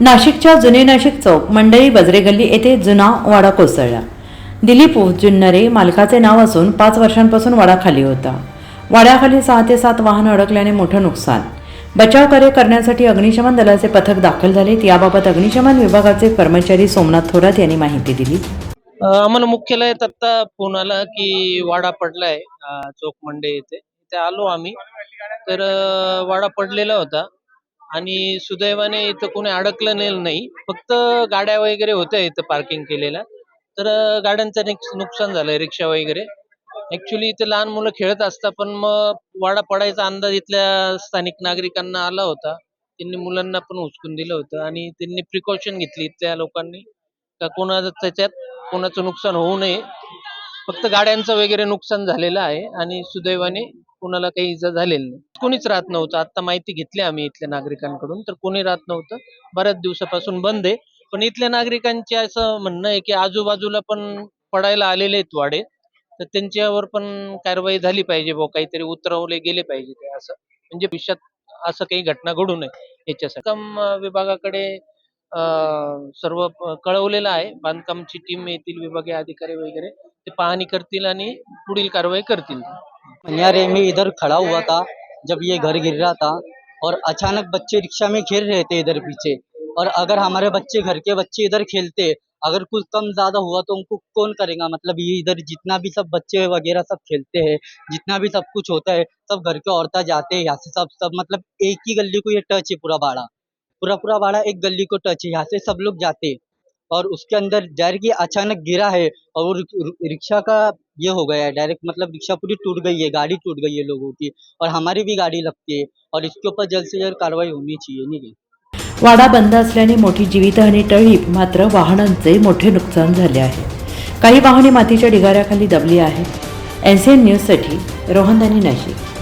नाशिकच्या जुने नाशिक चौक मंडळी बजरे गल्ली येथे जुना वाडा कोसळला. दिलीप जुन्नरे मालकाचे नाव असून पाच वर्षांपासून वाडा खाली होता. वाड्याखाली सहा ते सात वाहन अडकल्याने मोठं नुकसान. बचाव कार्य करण्यासाठी अग्निशमन दलाचे पथक दाखल झालेत याबाबत अग्निशमन विभागाचे कर्मचारी सोमनाथ थोरात यांनी माहिती दिली. आम्हाला मुख्यालयात आत्ता फोन आला की वाडा पडलाय चौक चोक मंडे येथे. ते आलो आम्ही. तर वाडा पडलेला होता. आणि सुदैवाने इथं कोणी अडकलं नाही- नाही. फक्त गाड्या वगैरे होत्या इथं पार्किंग केलेल्या. तर गाड्यांचं नुकसान झालंय रिक्षा वगैरे. ऍक्च्युली इथे लहान मुलं खेळत असतात पण मग वाडा पडायचा अंदाज इथल्या स्थानिक नागरिकांना आला होता. त्यांनी मुलांना पण उचकून दिलं होतं आणि त्यांनी प्रिकॉशन घेतली इथल्या लोकांनी. का कोणाचं त्याच्यात कोणाचं नुकसान होऊ नये. फक्त गाड्यांचं वगैरे नुकसान झालेलं आहे आणि सुदैवाने कोणाला काही इजा झालेली नाही. कोणीच राहत नव्हतं. आता माहिती घेतली आम्ही इथल्या नागरिकांकडून. तर कोणी राहत नव्हतं. बऱ्याच दिवसापासून बंद आहे. पण इथल्या नागरिकांचे असं म्हणणं आहे की आजूबाजूला पण पडायला आलेले आहेत वाडे. तर त्यांच्यावर पण कारवाई झाली पाहिजे बुवा. काहीतरी उतरवले गेले पाहिजे ते असं. म्हणजे भविष्यात असं काही घटना घडू नये याच्यासाठी. बांधकाम विभागाकडे अं, सर्व प- कळवलेलं आहे. बांधकामची टीम येतील विभागीय अधिकारी वगैरे. ते पाहणी करतील आणि पुढील कारवाई करतील. अरे मैं इधर खड़ा हुआ था, जब ये घर गिर रहा था और अचानक बच्चे रिक्शा में खेल रहे थे इधर पीछे। और अगर हमारे बच्चे, घर के बच्चे इधर खेलते, अगर कुछ कम ज़्यादा हुआ तो उनको कौन करेगा? मतलब ये इधर जितना भी सब बच्चे वगैरह सब खेलते हैं, जितना भी सब कुछ होता है, सब घर के औरतें जाते हैं, यहाँ से सब सब मतलब एक ही गली को ये टच है पूरा बाड़ा। पूरा पूरा बाड़ा एक गली को टच है, यहाँ से सब लोग जाते और उसके अंदर डायरेक्ट ये अचानक गिरा है और रिक्शा का ये हो गया है डायरेक्ट मतलब रिक्शा पूरी टूट गई है गाड़ी टूट गई है लोगों की और हमारी भी गाड़ी लगती है और इसके ऊपर जल्द से जल्द कार्रवाई होनी चाहिए नहीं क्या वाडा बंद असल्याने मोठी जीवितहानी टळली मात्र वाहनांचे मोठे नुकसान झाले आहे. काही वाहने मातीच्या ढिगाऱ्याखाली दबली आहेत. एन सी एन न्यूजसाठी रोहनदानी नाशिक.